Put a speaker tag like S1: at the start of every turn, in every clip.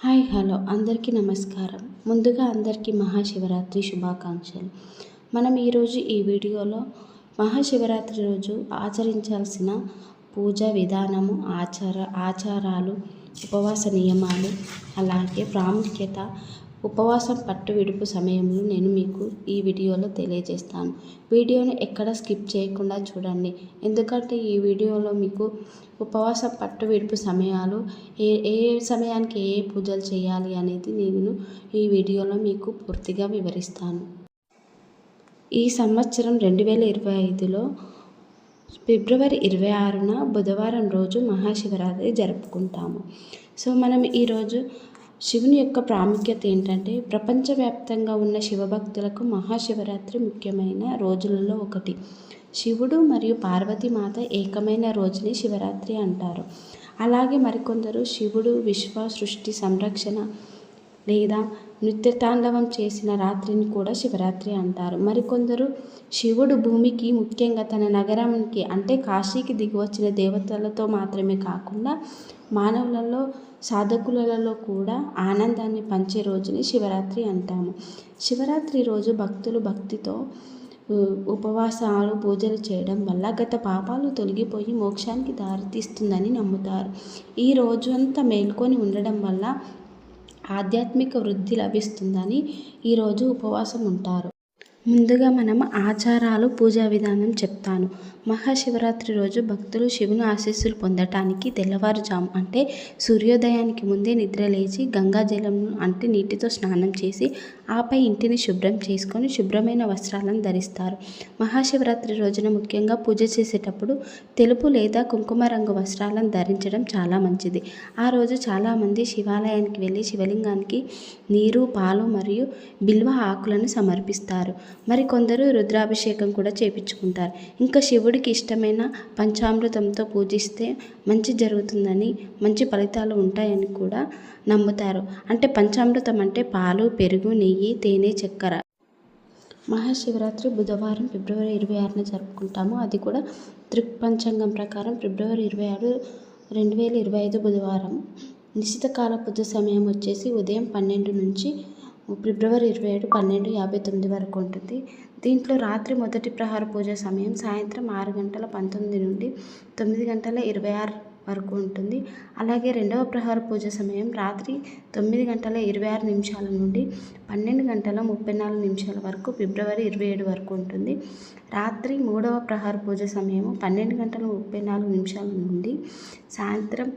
S1: Hi hello. అందరికీ నమస్కారం. ముందుగా అందరికీ మహాశివరాత్రి శుభాకాంక్షలు. మనం ఈరోజు ఈ వీడియోలో మహాశివరాత్రి రోజు ఆచరించాల్సిన పూజ విధానము ఆచార ఆచారాలు ఉపవాస నియమాలు అలాగే ప్రాముఖ్యత ఉపవాసం పట్టు విడుపు సమయంలో నేను మీకు ఈ వీడియోలో తెలియజేస్తాను. వీడియోను ఎక్కడ స్కిప్ చేయకుండా చూడండి. ఎందుకంటే ఈ వీడియోలో మీకు ఉపవాసం పట్టు విడుపు సమయాలు ఏ ఏ సమయానికి ఏ ఏ పూజలు చేయాలి అనేది నేను ఈ వీడియోలో మీకు పూర్తిగా వివరిస్తాను. ఈ సంవత్సరం రెండు వేల ఇరవై ఐదులో ఫిబ్రవరి ఇరవై ఆరున బుధవారం రోజు మహాశివరాత్రి జరుపుకుంటాము. సో మనం ఈరోజు శివుని యొక్క ప్రాముఖ్యత ఏంటంటే ప్రపంచవ్యాప్తంగా ఉన్న శివభక్తులకు మహాశివరాత్రి ముఖ్యమైన రోజులలో ఒకటి. శివుడు మరియు పార్వతీమాత ఏకమైన రోజుని శివరాత్రి అంటారు. అలాగే మరికొందరు శివుడు విశ్వ సృష్టి సంరక్షణ లేదా నృత్యతాండవం చేసిన రాత్రిని కూడా శివరాత్రి అంటారు. మరికొందరు శివుడు భూమికి ముఖ్యంగా తన నగరానికి అంటే కాశీకి దిగి వచ్చిన దేవతలతో మాత్రమే కాకుండా మానవులలో సాధకులలో కూడా ఆనందాన్ని పంచే రోజుని శివరాత్రి అంటాము. శివరాత్రి రోజు భక్తులు భక్తితో ఉపవాసాలు పూజలు చేయడం వల్ల గత పాపాలు తొలగిపోయి మోక్షానికి దారితీస్తుందని నమ్ముతారు. ఈ రోజు అంతా మేల్కొని ఉండడం వల్ల ఆధ్యాత్మిక వృద్ధి లభిస్తుందని ఈరోజు ఉపవాసం ఉంటారు. ముందుగా మనం ఆచారాలు పూజా విధానం చెప్తాను. మహాశివరాత్రి రోజు భక్తులు శివుని ఆశీస్సులు పొందటానికి తెల్లవారుజాము అంటే సూర్యోదయానికి ముందే నిద్ర లేచి గంగాజలం అంటే నీటితో స్నానం చేసి ఆపై ఇంటిని శుభ్రం చేసుకొని శుభ్రమైన వస్త్రాలను ధరిస్తారు. మహాశివరాత్రి రోజున ముఖ్యంగా పూజ చేసేటప్పుడు తెలుపు లేదా కుంకుమ రంగు వస్త్రాలను ధరించడం చాలా మంచిది. ఆ రోజు చాలామంది శివాలయానికి వెళ్ళి శివలింగానికి నీరు పాలు మరియు బిల్వ ఆకులను సమర్పిస్తారు. మరి కొందరు రుద్రాభిషేకం కూడా చేపించుకుంటారు. ఇంకా శివుడికి ఇష్టమైన పంచామృతంతో పూజిస్తే మంచి జరుగుతుందని మంచి ఫలితాలు ఉంటాయని కూడా నమ్ముతారు. అంటే పంచామృతం అంటే పాలు పెరుగు నెయ్యి తేనె చక్కెర. మహాశివరాత్రి బుధవారం ఫిబ్రవరి ఇరవై ఆరున జరుపుకుంటాము. అది కూడా త్రిపంచాంగం ప్రకారం ఫిబ్రవరి ఇరవై ఆరు రెండు వేల ఇరవై ఐదు బుధవారం. నిశ్చిత కాల పూజ సమయం వచ్చేసి ఉదయం పన్నెండు నుంచి ఫిబ్రవరి ఇరవై ఏడు పన్నెండు యాభై తొమ్మిది వరకు ఉంటుంది. దీంట్లో రాత్రి మొదటి ప్రహార పూజ సమయం సాయంత్రం ఆరు గంటల పంతొమ్మిది నుండి తొమ్మిది గంటల ఇరవై ఆరు వరకు ఉంటుంది. అలాగే రెండవ ప్రహార పూజ సమయం రాత్రి తొమ్మిది గంటల ఇరవై ఆరు నిమిషాల నుండి పన్నెండు గంటల ముప్పై నాలుగు నిమిషాల వరకు ఫిబ్రవరి ఇరవై ఏడు వరకు ఉంటుంది. రాత్రి మూడవ ప్రహార పూజ సమయం పన్నెండు గంటల ముప్పై నాలుగు నిమిషాల నుండి సాయంత్రం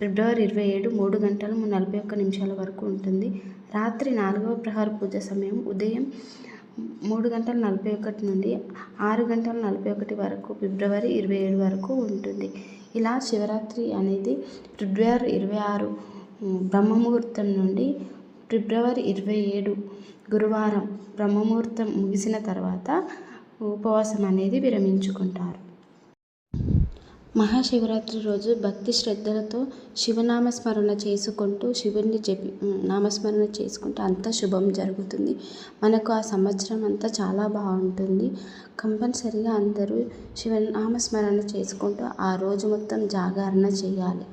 S1: ఫిబ్రవరి ఇరవై ఏడు మూడు గంటల నలభై ఒక్క నిమిషాల వరకు ఉంటుంది. రాత్రి నాలుగవ ప్రహార పూజ సమయం ఉదయం మూడు గంటల నలభై ఒకటి నుండి ఆరు గంటల నలభై ఒకటి వరకు ఫిబ్రవరి ఇరవై ఏడు వరకు ఉంటుంది. ఇలా శివరాత్రి అనేది ఫిబ్రవరి ఇరవై ఆరు బ్రహ్మముహూర్తం నుండి ఫిబ్రవరి ఇరవై ఏడు గురువారం బ్రహ్మముహూర్తం ముగిసిన తర్వాత ఉపవాసం అనేది విరమించుకుంటారు. మహాశివరాత్రి రోజు భక్తి శ్రద్ధలతో శివనామస్మరణ చేసుకుంటూ శివుణ్ణి జపి నామస్మరణ చేసుకుంటూ అంతా శుభం జరుగుతుంది. మనకు ఆ సంవత్సరం అంతా చాలా బాగుంటుంది. కంపల్సరిగా అందరూ శివనామస్మరణ చేసుకుంటూ ఆ రోజు మొత్తం జాగరణ చేయాలి.